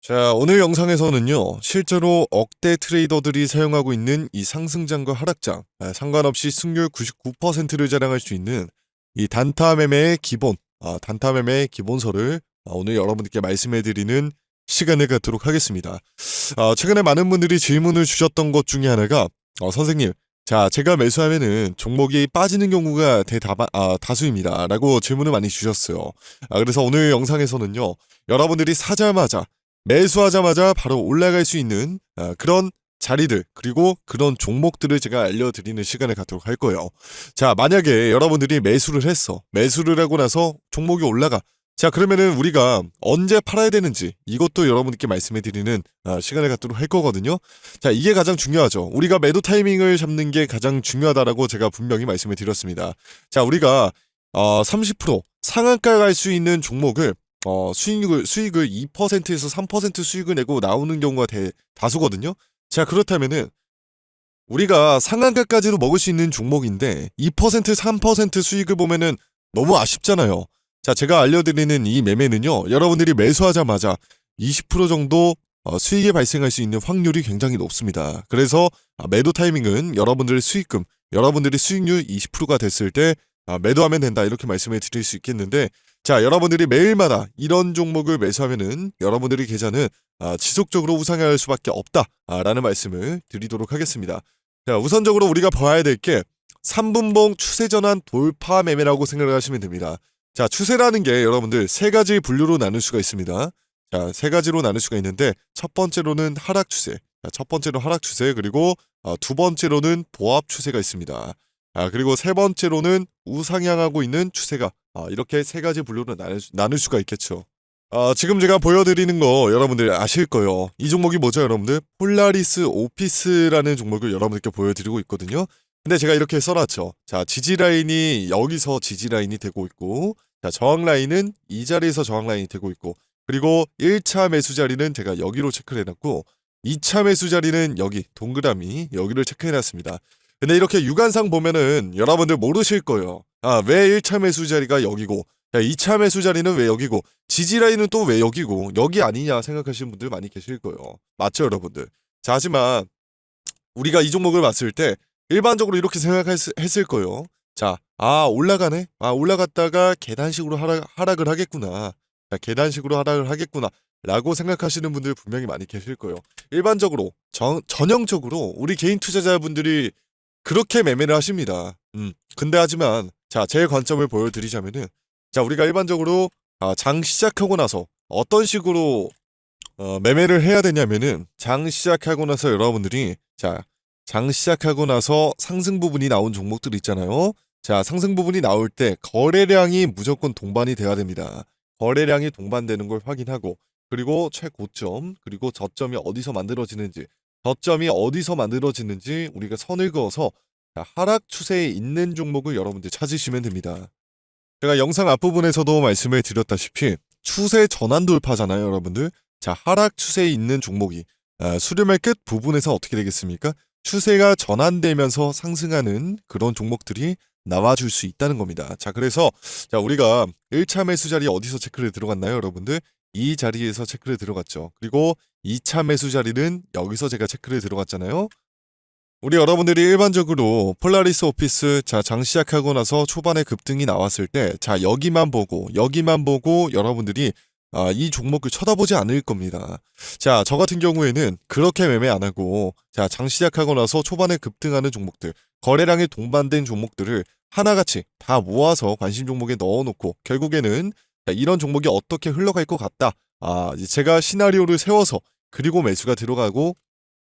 자, 오늘 영상에서는요, 실제로 억대 트레이더들이 사용하고 있는 이 상승장과 하락장, 아, 상관없이 승률 99%를 자랑할 수 있는 이 단타 매매의 기본, 아, 단타 매매의 기본서를 아, 오늘 여러분들께 말씀해드리는 시간을 갖도록 하겠습니다. 아, 최근에 많은 분들이 질문을 주셨던 것 중에 하나가, 어, 선생님, 자, 제가 매수하면은 종목이 빠지는 경우가 대다바, 아, 다수입니다. 라고 질문을 많이 주셨어요. 아, 그래서 오늘 영상에서는요, 여러분들이 사자마자 매수하자마자 바로 올라갈 수 있는 아, 그런 자리들 그리고 그런 종목들을 제가 알려드리는 시간을 갖도록 할 거예요. 자 만약에 여러분들이 매수를 했어 매수를 하고 나서 종목이 올라가 자 그러면은 우리가 언제 팔아야 되는지 이것도 여러분께 말씀해 드리는 아, 시간을 갖도록 할 거거든요. 자 이게 가장 중요하죠. 우리가 매도 타이밍을 잡는 게 가장 중요하다라고 제가 분명히 말씀을 드렸습니다. 자 우리가 어, 30% 상한가 갈 수 있는 종목을 어, 수익을, 수익을 2%에서 3% 수익을 내고 나오는 경우가 대, 다수거든요. 자, 그렇다면은, 우리가 상한가까지도 먹을 수 있는 종목인데, 2%, 3% 수익을 보면은 너무 아쉽잖아요. 자, 제가 알려드리는 이 매매는요, 여러분들이 매수하자마자 20% 정도 어, 수익이 발생할 수 있는 확률이 굉장히 높습니다. 그래서 아, 매도 타이밍은 여러분들의 수익금, 여러분들이 수익률 20%가 됐을 때 아, 매도하면 된다 이렇게 말씀을 드릴 수 있겠는데 자, 여러분들이 매일마다 이런 종목을 매수하면은 여러분들이 계좌는 아, 지속적으로 우상할 수밖에 없다라는 말씀을 드리도록 하겠습니다. 자, 우선적으로 우리가 봐야 될 게 3분봉 추세 전환 돌파 매매라고 생각을 하시면 됩니다. 자, 추세라는 게 여러분들 세 가지 분류로 나눌 수가 있습니다. 자, 세 가지로 나눌 수가 있는데 첫 번째로는 하락 추세, 자, 첫 번째로 하락 추세 그리고 어, 두 번째로는 보합 추세가 있습니다. 아, 그리고 세 번째로는 우상향하고 있는 추세가 아, 이렇게 세 가지 분류로 나눌, 수- 나눌 수가 있겠죠. 아, 지금 제가 보여드리는 거 여러분들 아실 거예요. 이 종목이 뭐죠, 여러분들? 폴라리스 오피스라는 종목을 여러분들께 보여드리고 있거든요. 근데 제가 이렇게 써놨죠. 자, 지지 라인이 여기서 지지 라인이 되고 있고, 자, 저항 라인은 이 자리에서 저항 라인이 되고 있고, 그리고 1차 매수 자리는 제가 여기로 체크를 해놨고, 2차 매수 자리는 여기 동그라미 여기를 체크해놨습니다. 근데 이렇게 육안상 보면은 여러분들 모르실 거예요. 아, 왜 1차 매수 자리가 여기고, 자, 2차 매수 자리는 왜 여기고, 지지 라인은 또 왜 여기고, 여기 아니냐 생각하시는 분들 많이 계실 거예요. 맞죠, 여러분들? 자, 하지만 우리가 이 종목을 봤을 때 일반적으로 이렇게 생각했을 거예요. 자, 아, 올라가네? 아, 올라갔다가 계단식으로 하락, 하락을 하겠구나. 자, 계단식으로 하락을 하겠구나. 라고 생각하시는 분들 분명히 많이 계실 거예요. 일반적으로, 전, 전형적으로 우리 개인 투자자분들이 그렇게 매매를 하십니다. 음. 근데 하지만 자, 제 관점을 보여드리자면은 자, 우리가 일반적으로 아, 장 시작하고 나서 어떤 식으로 어, 매매를 해야 되냐면은 장 시작하고 나서 여러분들이 자, 장 시작하고 나서 상승 부분이 나온 종목들 있잖아요. 자, 상승 부분이 나올 때 거래량이 무조건 동반이 돼야 됩니다. 거래량이 동반되는 걸 확인하고 그리고 최고점 그리고 저점이 어디서 만들어지는지 저점이 어디서 만들어지는지 우리가 선을 그어서 자, 하락 추세에 있는 종목을 여러분들 찾으시면 됩니다. 제가 영상 앞부분에서도 말씀을 드렸다시피 추세 전환 돌파잖아요, 여러분들. 자, 하락 추세에 있는 종목이 아, 수렴의 끝 부분에서 어떻게 되겠습니까? 추세가 전환되면서 상승하는 그런 종목들이 나와줄 수 있다는 겁니다. 자, 그래서 자 우리가 1차 매수 자리 어디서 체크를 들어갔나요, 여러분들? 이 자리에서 체크를 들어갔죠. 그리고 2차 매수 자리는 여기서 제가 체크를 들어갔잖아요. 우리 여러분들이 일반적으로 폴라리스 오피스 자 장 시작하고 나서 초반에 급등이 나왔을 때 자 여기만 보고 여기만 보고 여러분들이 아, 이 종목을 쳐다보지 않을 겁니다. 자, 저 같은 경우에는 그렇게 매매 안 하고 자, 장 시작하고 나서 초반에 급등하는 종목들, 거래량에 동반된 종목들을 하나같이 다 모아서 관심 종목에 넣어놓고 결국에는 자, 이런 종목이 어떻게 흘러갈 것 같다. 아, 제가 시나리오를 세워서 그리고 매수가 들어가고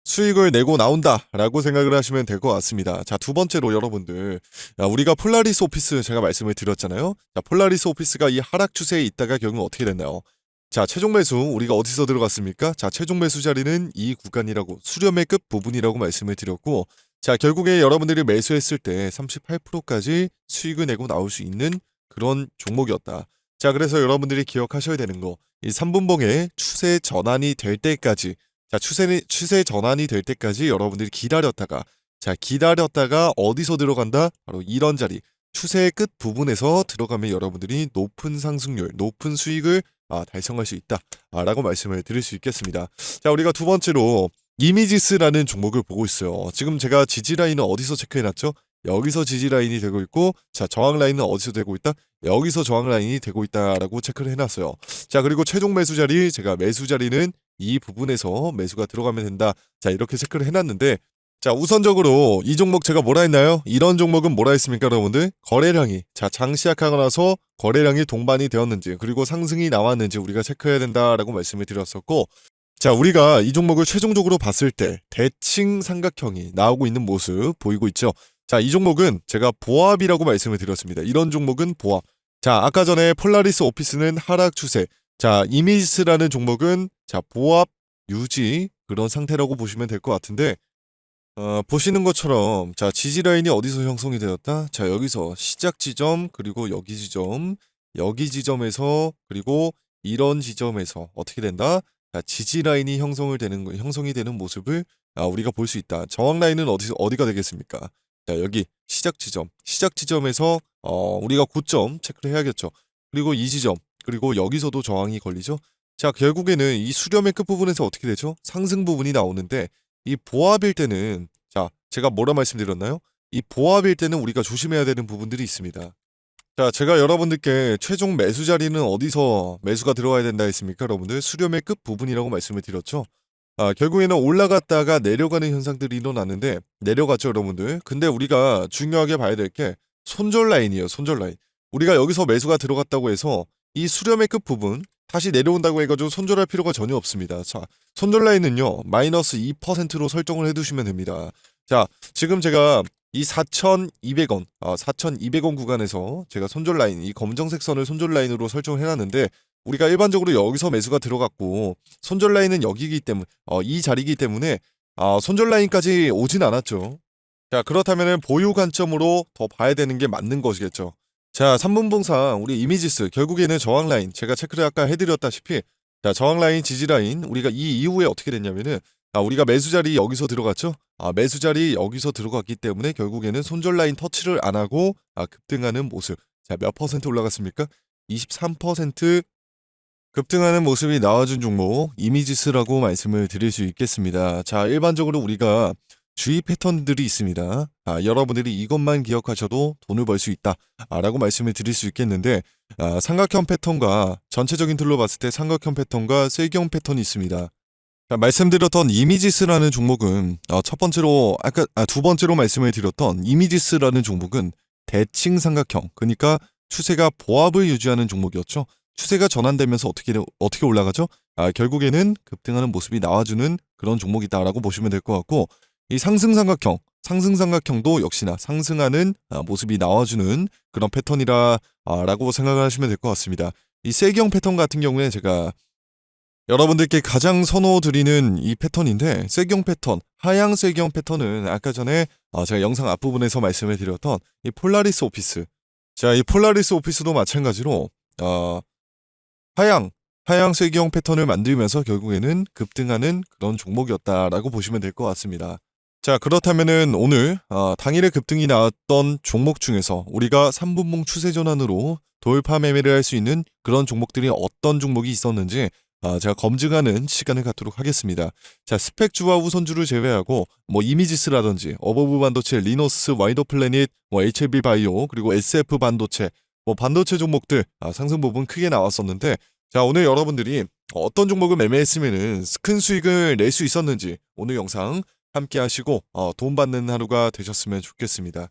수익을 내고 나온다라고 생각을 하시면 될 것 같습니다. 자, 두 번째로 여러분들, 야, 우리가 폴라리스 오피스 제가 말씀을 드렸잖아요. 자, 폴라리스 오피스가 이 하락 추세에 있다가 결국 어떻게 됐나요? 자, 최종 매수 우리가 어디서 들어갔습니까? 자, 최종 매수 자리는 이 구간이라고 수렴의 끝 부분이라고 말씀을 드렸고, 자, 결국에 여러분들이 매수했을 때 38%까지 수익을 내고 나올 수 있는 그런 종목이었다. 자, 그래서 여러분들이 기억하셔야 되는 거, 이 3분봉의 추세 전환이 될 때까지 자, 추세, 추세 전환이 될 때까지 여러분들이 기다렸다가, 자, 기다렸다가 어디서 들어간다? 바로 이런 자리. 추세의 끝 부분에서 들어가면 여러분들이 높은 상승률, 높은 수익을 아, 달성할 수 있다라고 말씀을 드릴 수 있겠습니다. 자, 우리가 두 번째로 이미지스라는 종목을 보고 있어요. 지금 제가 지지 라인은 어디서 체크해놨죠? 여기서 지지 라인이 되고 있고, 자 저항 라인은 어디서 되고 있다? 여기서 저항 라인이 되고 있다라고 체크를 해놨어요. 자 그리고 최종 매수 자리, 제가 매수 자리는 이 부분에서 매수가 들어가면 된다. 자 이렇게 체크를 해놨는데, 자 우선적으로 이 종목 제가 뭐라 했나요? 이런 종목은 뭐라 했습니까, 여러분들? 거래량이 자장 시작하고 나서 거래량이 동반이 되었는지 그리고 상승이 나왔는지 우리가 체크해야 된다라고 말씀을 드렸었고. 자, 우리가 이 종목을 최종적으로 봤을 때 대칭 삼각형이 나오고 있는 모습 보이고 있죠. 자, 이 종목은 제가 보합이라고 말씀을 드렸습니다. 이런 종목은 보합. 자, 아까 전에 폴라리스 오피스는 하락 추세. 자, 이미지스라는 종목은 자, 보합 유지 그런 상태라고 보시면 될 것 같은데 어, 보시는 것처럼 자, 지지 라인이 어디서 형성이 되었다? 자, 여기서 시작 지점 그리고 여기 지점, 여기 지점에서 그리고 이런 지점에서 어떻게 된다? 자, 지지 라인이 형성을 되는 거- 형성이 되는 모습을 아, 우리가 볼 수 있다. 저항 라인은 어디서 어디가 되겠습니까? 자, 여기 시작 지점. 시작 지점에서 어, 우리가 고점 체크를 해야겠죠. 그리고 이 지점, 그리고 여기서도 저항이 걸리죠. 자, 결국에는 이 수렴의 끝부분에서 어떻게 되죠? 상승 부분이 나오는데 이 보합일 때는 자, 제가 뭐라 말씀드렸나요? 이 보합일 때는 우리가 조심해야 되는 부분들이 있습니다. 자, 제가 여러분들께 최종 매수 자리는 어디서 매수가 들어와야 된다 했습니까, 여러분들? 수렴의 끝 부분이라고 말씀을 드렸죠. 아, 결국에는 올라갔다가 내려가는 현상들이 일어나는데 내려갔죠, 여러분들. 근데 우리가 중요하게 봐야 될 게 손절 라인이에요, 손절 라인. 우리가 여기서 매수가 들어갔다고 해서 이 수렴의 끝 부분 다시 내려온다고 해가지고 손절할 필요가 전혀 없습니다. 자, 손절 라인은요 마이너스 2%로 설정을 해두시면 됩니다. 자, 지금 제가 이 4,200원, 아, 4,200원 구간에서 제가 손절 라인, 이 검정색 선을 손절 라인으로 설정을 해놨는데 우리가 일반적으로 여기서 매수가 들어갔고 손절 라인은 여기기 때문에 어, 이 자리이기 때문에 아, 손절 라인까지 오진 않았죠. 자, 그렇다면 보유 관점으로 더 봐야 되는 게 맞는 것이겠죠. 자, 3분봉상 우리 이미지스 결국에는 저항 라인 제가 체크를 아까 해드렸다시피 자, 저항 라인, 지지 라인 우리가 이 이후에 어떻게 됐냐면은 아, 우리가 매수 자리 여기서 들어갔죠. 아, 매수 자리 여기서 들어갔기 때문에 결국에는 손절 라인 터치를 안 하고 아, 급등하는 모습. 자, 몇 퍼센트 올라갔습니까? 23% 급등하는 모습이 나와준 종목 이미지스라고 말씀을 드릴 수 있겠습니다. 자, 일반적으로 우리가 주의 패턴들이 있습니다. 아, 여러분들이 이것만 기억하셔도 돈을 벌 수 있다. 아, 라고 말씀을 드릴 수 있겠는데, 아, 삼각형 패턴과 전체적인 틀로 봤을 때 삼각형 패턴과 쐐경 패턴이 있습니다. 자, 말씀드렸던 이미지스라는 종목은 어, 첫 번째로 아까 아, 두 번째로 말씀을 드렸던 이미지스라는 종목은 대칭 삼각형 그러니까 추세가 보합을 유지하는 종목이었죠. 추세가 전환되면서 어떻게 어떻게 올라가죠? 아, 결국에는 급등하는 모습이 나와주는 그런 종목이다라고 보시면 될 것 같고 이 상승 삼각형 상승 삼각형도 역시나 상승하는 아, 모습이 나와주는 그런 패턴이라라고 생각을 하시면 될 것 같습니다. 이 세경 패턴 같은 경우에 제가 여러분들께 가장 선호드리는 이 패턴인데 쐐경 패턴, 하향 쐐경 패턴은 아까 전에 어, 제가 영상 앞부분에서 말씀을 드렸던 이 폴라리스 오피스 자, 이 폴라리스 오피스도 마찬가지로 어, 하향 하향 쐐경 패턴을 만들면서 결국에는 급등하는 그런 종목이었다라고 보시면 될 것 같습니다. 자, 그렇다면은 오늘 어, 당일에 급등이 나왔던 종목 중에서 우리가 3분봉 추세 전환으로 돌파 매매를 할 수 있는 그런 종목들이 어떤 종목이 있었는지 아, 제가 검증하는 시간을 갖도록 하겠습니다. 자, 스펙주와 우선주를 제외하고 뭐 이미지스라든지 어버브 반도체, 리노스, 와이더 플래닛, 뭐 HLB 바이오, 그리고 SF 반도체, 뭐 반도체 종목들 아, 상승 부분 크게 나왔었는데 자, 오늘 여러분들이 어떤 종목을 매매했으면은 큰 수익을 낼 수 있었는지 오늘 영상 함께 하시고 어, 돈 받는 하루가 되셨으면 좋겠습니다.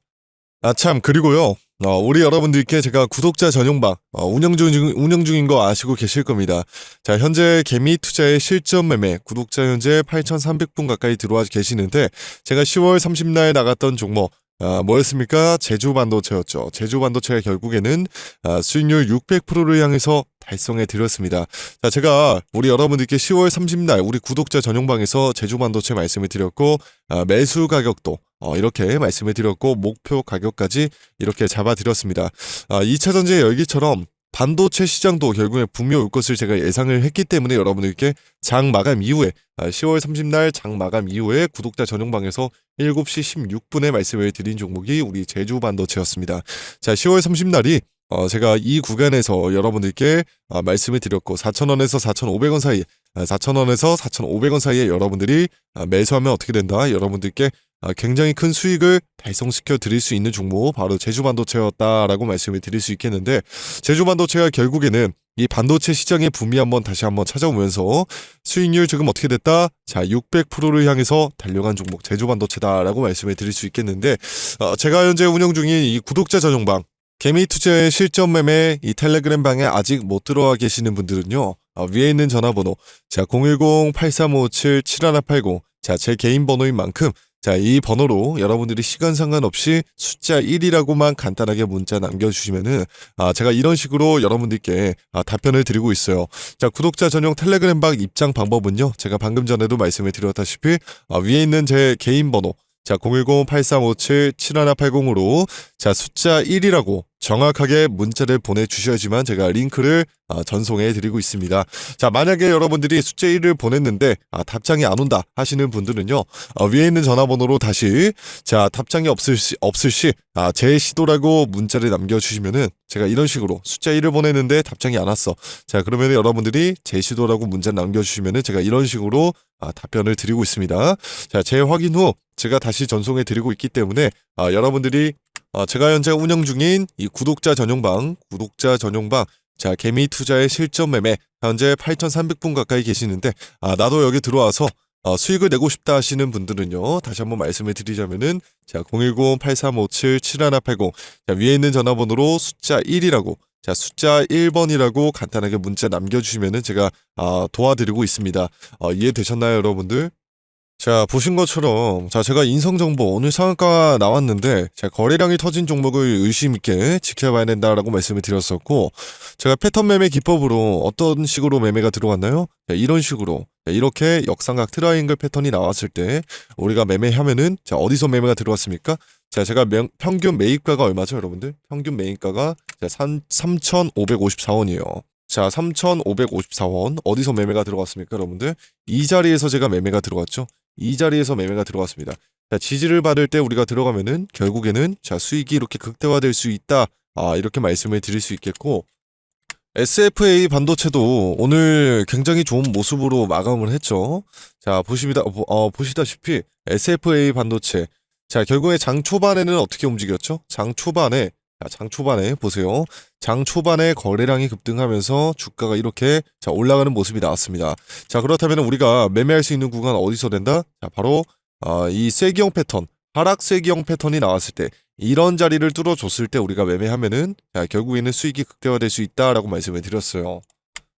아, 참, 그리고요. 어, 우리 여러분들께 제가 구독자 전용방 어, 운영 중 운영 중인 거 아시고 계실 겁니다. 자, 현재 개미 투자의 실전 매매 구독자 현재 8,300분 가까이 들어와 계시는데 제가 10월 30날 나갔던 종목 아, 뭐였습니까? 제주 반도체였죠. 제주 반도체가 결국에는 아, 수익률 600%를 향해서 달성해 드렸습니다. 자, 제가 우리 여러분들께 10월 30날 우리 구독자 전용방에서 제주 반도체 말씀을 드렸고 아, 매수 가격도 어, 이렇게 말씀을 드렸고 목표 가격까지 이렇게 잡아 드렸습니다. 아, 2차 전지의 열기처럼 반도체 시장도 결국에 분명 올 것을 제가 예상을 했기 때문에 여러분들께 장 마감 이후에 아, 10월 30날 장 마감 이후에 구독자 전용방에서 7시 16분에 말씀을 드린 종목이 우리 제주 반도체였습니다. 자, 10월 30날이 어, 제가 이 구간에서 여러분들께 아, 말씀을 드렸고 4,000원에서 4,500원 사이, 아, 4,000원에서 4,500원 사이에 여러분들이 아, 매수하면 어떻게 된다? 여러분들께 아, 굉장히 큰 수익을 달성시켜 드릴 수 있는 종목 바로 제주 반도체였다라고 말씀을 드릴 수 있겠는데 제주 반도체가 결국에는 이 반도체 시장의 붐이 한번 다시 한번 찾아오면서 수익률 지금 어떻게 됐다? 자, 600%를 향해서 달려간 종목 제주반도체다라고 말씀을 드릴 수 있겠는데 어, 제가 현재 운영 중인 이 구독자 전용방 개미 투자의 실전 매매 이 텔레그램 방에 아직 못 들어와 계시는 분들은요. 어, 위에 있는 전화번호 자 010-8357-7180 자 제 개인 번호인 만큼 자 이 번호로 여러분들이 시간 상관없이 숫자 1이라고만 간단하게 문자 남겨주시면은 아 제가 이런 식으로 여러분들께 아, 답변을 드리고 있어요. 자 구독자 전용 텔레그램 방 입장 방법은요. 제가 방금 전에도 말씀을 드렸다시피 아, 위에 있는 제 개인 번호 자 010-8357-7180으로 자 숫자 1이라고 정확하게 문자를 보내주셔야지만 제가 링크를 아, 전송해 드리고 있습니다. 자 만약에 여러분들이 숫자 1을 보냈는데 아, 답장이 안 온다 하시는 분들은요 어, 위에 있는 전화번호로 다시 자 답장이 없을 시 없을 시 아 제 시도라고 문자를 남겨주시면은 제가 이런 식으로 숫자 1을 보냈는데 답장이 안 왔어. 자 그러면 여러분들이 제 시도라고 문자 남겨주시면은 제가 이런 식으로 아, 답변을 드리고 있습니다. 자 재확인 후 제가 다시 전송해 드리고 있기 때문에 아, 여러분들이 어, 제가 현재 운영 중인 이 구독자 전용방, 구독자 전용방, 자, 개미 투자의 실전 매매, 현재 8,300분 가까이 계시는데, 아, 나도 여기 들어와서 어, 수익을 내고 싶다 하시는 분들은요, 다시 한번 말씀을 드리자면은, 자, 010-8357-7180, 자, 위에 있는 전화번호로 숫자 1이라고, 자, 숫자 1번이라고 간단하게 문자 남겨주시면은 제가 아, 도와드리고 있습니다. 어, 이해되셨나요, 여러분들? 자, 보신 것처럼, 자, 제가 인성정보, 오늘 상한가 나왔는데, 자, 거래량이 터진 종목을 의심있게 지켜봐야 된다라고 말씀을 드렸었고, 제가 패턴 매매 기법으로 어떤 식으로 매매가 들어갔나요? 자, 이런 식으로, 자, 이렇게 역삼각 트라이앵글 패턴이 나왔을 때, 우리가 매매하면은, 자, 어디서 매매가 들어갔습니까? 자, 제가 명- 평균 매입가가 얼마죠, 여러분들? 평균 매입가가, 자, 3,554원이에요. 자, 3,554원. 어디서 매매가 들어갔습니까, 여러분들? 이 자리에서 제가 매매가 들어갔죠? 이 자리에서 매매가 들어갔습니다. 자, 지지를 받을 때 우리가 들어가면은 결국에는 자, 수익이 이렇게 극대화될 수 있다. 아, 이렇게 말씀을 드릴 수 있겠고 SFA 반도체도 오늘 굉장히 좋은 모습으로 마감을 했죠. 자, 보시다 어, 보시다시피 SFA 반도체 자, 결국에 장 초반에는 어떻게 움직였죠? 장 초반에 자, 장 초반에 보세요. 장 초반에 거래량이 급등하면서 주가가 이렇게 자, 올라가는 모습이 나왔습니다. 자 그렇다면 우리가 매매할 수 있는 구간 어디서 된다? 자 바로 아, 이 쐐기형 패턴 하락 쐐기형 패턴이 나왔을 때 이런 자리를 뚫어줬을 때 우리가 매매하면은 자, 결국에는 수익이 극대화될 수 있다라고 말씀을 드렸어요.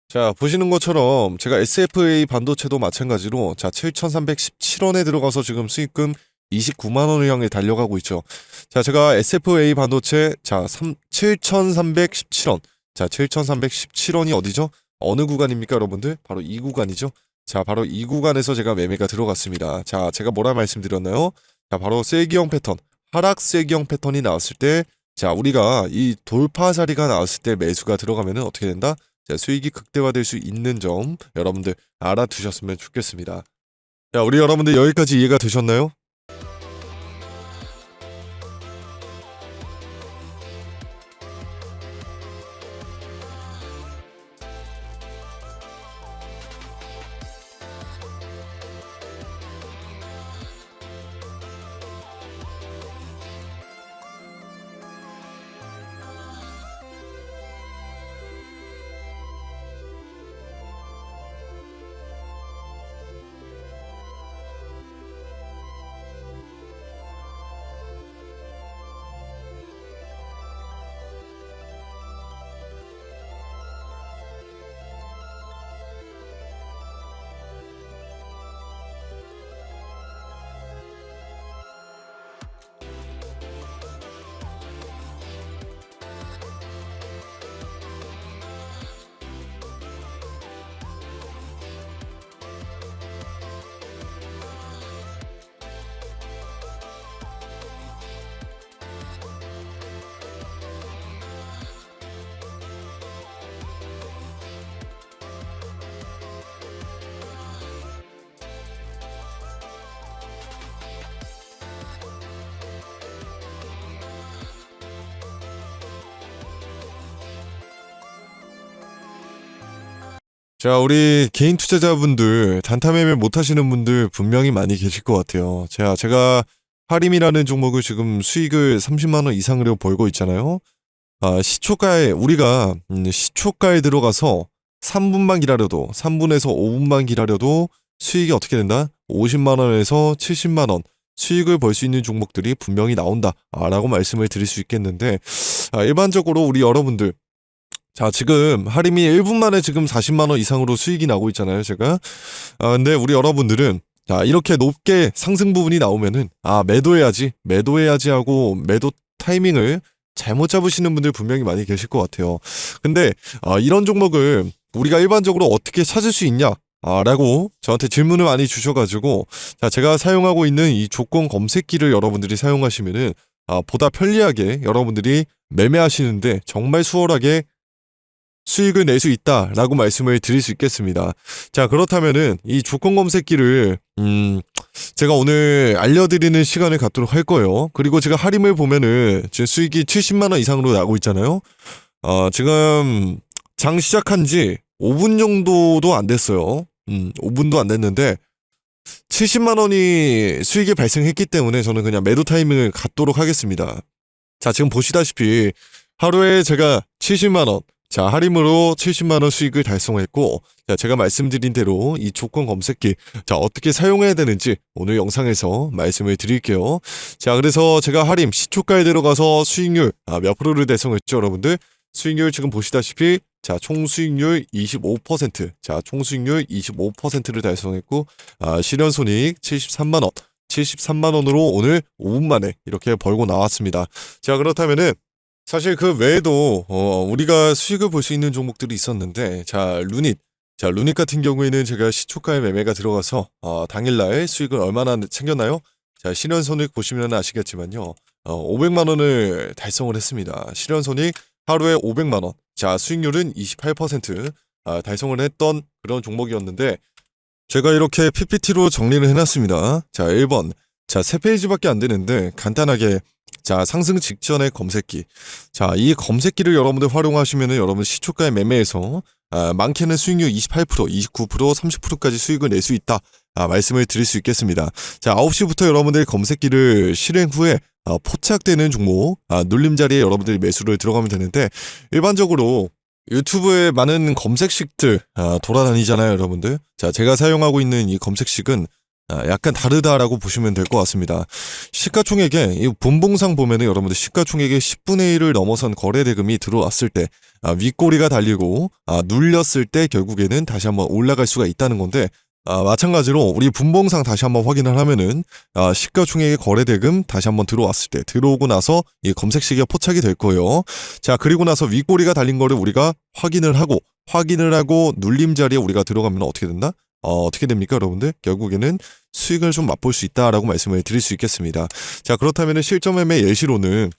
자 보시는 것처럼 제가 SFA 반도체도 마찬가지로 자 7,317원에 들어가서 지금 수익금 29만 원을 향해 달려가고 있죠. 자 제가 SFA 반도체 자 3, 7,317원 자 7,317원이 어디죠? 어느 구간입니까 여러분들? 바로 이 구간이죠. 자 바로 이 구간에서 제가 매매가 들어갔습니다. 자 제가 뭐라 말씀드렸나요? 자 바로 쐐기형 패턴 하락 쐐기형 패턴이 나왔을 때 자 우리가 이 돌파 자리가 나왔을 때 매수가 들어가면은 어떻게 된다? 자 수익이 극대화될 수 있는 점 여러분들 알아두셨으면 좋겠습니다. 자 우리 여러분들 여기까지 이해가 되셨나요? 자, 우리 개인 투자자분들, 단타 매매 못 하시는 분들 분명히 많이 계실 것 같아요. 자, 제가 하림이라는 종목을 지금 수익을 30만원 이상으로 벌고 있잖아요. 아, 시초가에, 우리가, 음, 시초가에 들어가서 3분만 기다려도, 3분에서 5분만 기다려도 수익이 어떻게 된다? 50만원에서 70만원. 수익을 벌 수 있는 종목들이 분명히 나온다. 아, 라고 말씀을 드릴 수 있겠는데, 아, 일반적으로 우리 여러분들, 자, 지금 하림이 1분 만에 지금 40만 원 이상으로 수익이 나고 있잖아요, 제가. 아, 근데 우리 여러분들은 자, 이렇게 높게 상승 부분이 나오면은 아, 매도해야지. 매도해야지 하고 매도 타이밍을 잘못 잡으시는 분들 분명히 많이 계실 것 같아요. 근데 아, 이런 종목을 우리가 일반적으로 어떻게 찾을 수 있냐? 아, 라고 저한테 질문을 많이 주셔가지고, 자, 제가 사용하고 있는 이 조건 검색기를 여러분들이 사용하시면은, 아, 보다 편리하게 여러분들이 매매하시는데 정말 수월하게 수익을 낼 수 있다라고 말씀을 드릴 수 있겠습니다. 자, 그렇다면은 이 조건 검색기를 음 제가 오늘 알려드리는 시간을 갖도록 할 거예요. 그리고 제가 할인을 보면은 지금 수익이 70만 원 이상으로 나고 있잖아요. 어, 지금 장 시작한 지 5분 정도도 안 됐어요. 음, 5분도 안 됐는데 70만 원이 수익이 발생했기 때문에 저는 그냥 매도 타이밍을 갖도록 하겠습니다. 자, 지금 보시다시피 하루에 제가 70만 원 자, 할인으로 70만원 수익을 달성했고, 자, 제가 말씀드린 대로 이 조건 검색기, 자, 어떻게 사용해야 되는지 오늘 영상에서 말씀을 드릴게요. 자, 그래서 제가 할인 시초가에 들어가서 수익률, 아, 몇 프로를 달성했죠, 여러분들? 수익률 지금 보시다시피, 자, 총 수익률 25%, 자, 총 수익률 25%를 달성했고, 아, 실현 손익 73만원, 73만원으로 오늘 5분 만에 이렇게 벌고 나왔습니다. 자, 그렇다면은, 사실 그 외에도 어, 우리가 수익을 볼 수 있는 종목들이 있었는데 자 루닛 자 루닛 같은 경우에는 제가 시초가에 매매가 들어가서 어, 당일날 수익을 얼마나 챙겼나요? 자 실현 손익 보시면 아시겠지만요 어, 500만 원을 달성을 했습니다. 실현 손익 하루에 500만 원. 자 수익률은 28% 아, 달성을 했던 그런 종목이었는데 제가 이렇게 PPT로 정리를 해놨습니다. 자 1번 자 3페이지밖에 안 되는데 간단하게 자, 상승 직전의 검색기. 자, 이 검색기를 여러분들 활용하시면은 여러분 시초가의 매매에서 아, 많게는 수익률 28%, 29%, 30%까지 수익을 낼 수 있다. 아, 말씀을 드릴 수 있겠습니다. 자, 9시부터 여러분들 검색기를 실행 후에 아, 포착되는 종목, 아, 눌림자리에 여러분들이 매수를 들어가면 되는데 일반적으로 유튜브에 많은 검색식들 아, 돌아다니잖아요, 여러분들. 자, 제가 사용하고 있는 이 검색식은 아, 약간 다르다라고 보시면 될 것 같습니다. 시가총액에 이 분봉상 보면은 여러분들 시가총액의 10분의 1을 넘어선 거래 대금이 들어왔을 때 아, 윗꼬리가 달리고 아, 눌렸을 때 결국에는 다시 한번 올라갈 수가 있다는 건데 아, 마찬가지로 우리 분봉상 다시 한번 확인을 하면은 아, 시가총액의 거래 대금 다시 한번 들어왔을 때 들어오고 나서 이 검색식에 포착이 될 거예요. 자 그리고 나서 윗꼬리가 달린 거를 우리가 확인을 하고 확인을 하고 눌림 자리에 우리가 들어가면 어떻게 된다? 어, 어떻게 됩니까, 여러분들? 결국에는 수익을 좀 맛볼 수 있다라고 말씀을 드릴 수 있겠습니다. 자, 그렇다면 실전 매매 예시로는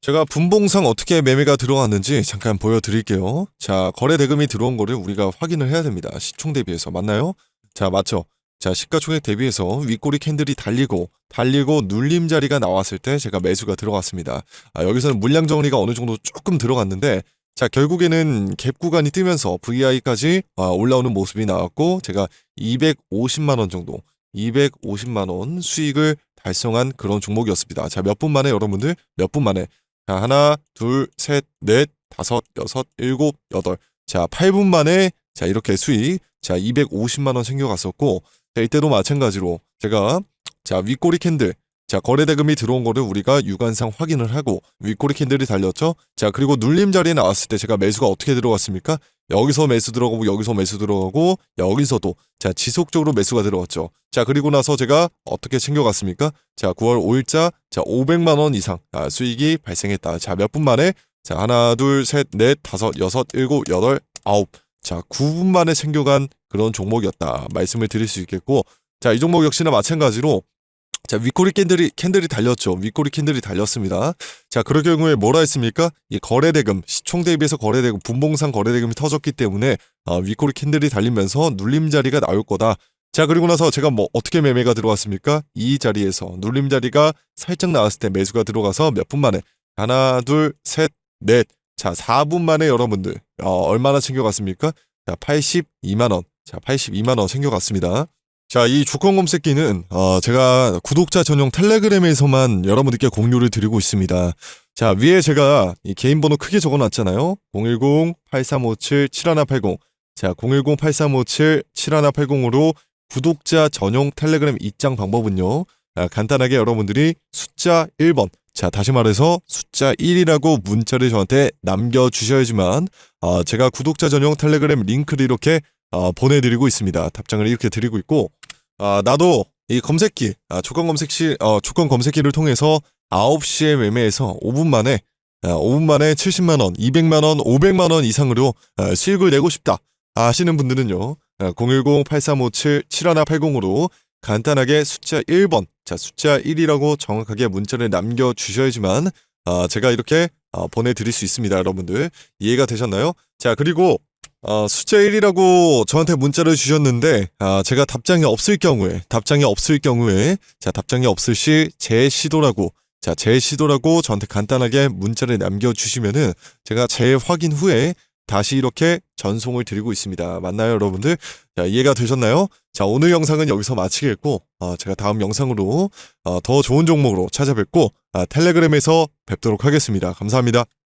제가 분봉상 어떻게 매매가 들어왔는지 잠깐 보여드릴게요. 자, 거래 대금이 들어온 거를 우리가 확인을 해야 됩니다. 시총 대비해서 맞나요? 자, 맞죠? 자, 시가총액 대비해서 윗꼬리 캔들이 달리고 달리고 눌림 자리가 나왔을 때 제가 매수가 들어갔습니다. 아, 여기서는 물량 정리가 어느 정도 조금 들어갔는데 자, 결국에는 갭 구간이 뜨면서 VI까지 아, 올라오는 모습이 나왔고 제가 250만 원 정도, 250만 원 수익을 달성한 그런 종목이었습니다. 자, 몇 분 만에 여러분들 몇 분 만에 자, 하나, 둘, 셋, 넷, 다섯, 여섯, 일곱, 여덟. 자, 8분 만에 자, 이렇게 수익 자, 250만 원 챙겨갔었고 자, 이때도 마찬가지로 제가 자, 윗꼬리 캔들 자, 거래 대금이 들어온 거를 우리가 유관상 확인을 하고 윗꼬리 캔들이 달렸죠. 자, 그리고 눌림 자리에 나왔을 때 제가 매수가 어떻게 들어갔습니까? 여기서 매수 들어가고 여기서 매수 들어가고 여기서도 자, 지속적으로 매수가 들어갔죠. 자, 그리고 나서 제가 어떻게 챙겨갔습니까? 자, 9월 5일자 자, 500만 원 이상 아, 수익이 발생했다. 자, 몇 분 만에 자, 하나, 둘, 셋, 넷, 다섯, 여섯, 일곱, 여덟, 아홉. 자, 9분 만에 챙겨간 그런 종목이었다. 말씀을 드릴 수 있겠고 자, 이 종목 역시나 마찬가지로 자, 윗꼬리 캔들이, 캔들이 달렸죠. 윗꼬리 캔들이 달렸습니다. 자, 그럴 경우에 뭐라 했습니까? 이 거래대금, 시총 대비해서 거래대금, 분봉상 거래대금이 터졌기 때문에, 아, 윗꼬리 캔들이 달리면서 눌림 자리가 나올 거다. 자, 그리고 나서 제가 뭐, 어떻게 매매가 들어갔습니까? 이 자리에서 눌림 자리가 살짝 나왔을 때 매수가 들어가서 몇 분 만에, 하나, 둘, 셋, 넷. 자, 4분 만에 여러분들, 어, 얼마나 챙겨갔습니까? 자, 82만 원. 자, 82만 원 챙겨갔습니다. 자, 이 주권 검색기는, 어, 제가 구독자 전용 텔레그램에서만 여러분들께 공유를 드리고 있습니다. 자, 위에 제가 이 개인 번호 크게 적어 놨잖아요. 010-8357-7180. 자, 010-8357-7180으로 구독자 전용 텔레그램 입장 방법은요. 아, 간단하게 여러분들이 숫자 1번. 자, 다시 말해서 숫자 1이라고 문자를 저한테 남겨주셔야지만, 아, 제가 구독자 전용 텔레그램 링크를 이렇게 아, 보내드리고 있습니다. 답장을 이렇게 드리고 있고, 아, 나도 이 검색기, 아, 조건 검색시, 어, 조건 검색기를 통해서 9시에 매매해서 5분 만에, 아, 5분 만에 70만원, 200만원, 500만원 이상으로 아, 수익을 내고 싶다. 아시는 분들은요, 010-8357-7180으로 간단하게 숫자 1번, 자, 숫자 1이라고 정확하게 문자를 남겨주셔야지만, 아, 제가 이렇게 아, 보내드릴 수 있습니다, 여러분들. 이해가 되셨나요? 자, 그리고, 어, 숫자 1이라고 저한테 문자를 주셨는데, 아, 제가 답장이 없을 경우에, 답장이 없을 경우에, 자, 답장이 없을 시제 시도라고, 자, 제 시도라고 저한테 간단하게 문자를 남겨주시면은, 제가 재확인 후에 다시 이렇게 전송을 드리고 있습니다. 맞나요, 여러분들? 자, 이해가 되셨나요? 자, 오늘 영상은 여기서 마치겠고, 어, 제가 다음 영상으로 어, 더 좋은 종목으로 찾아뵙고, 아, 텔레그램에서 뵙도록 하겠습니다. 감사합니다.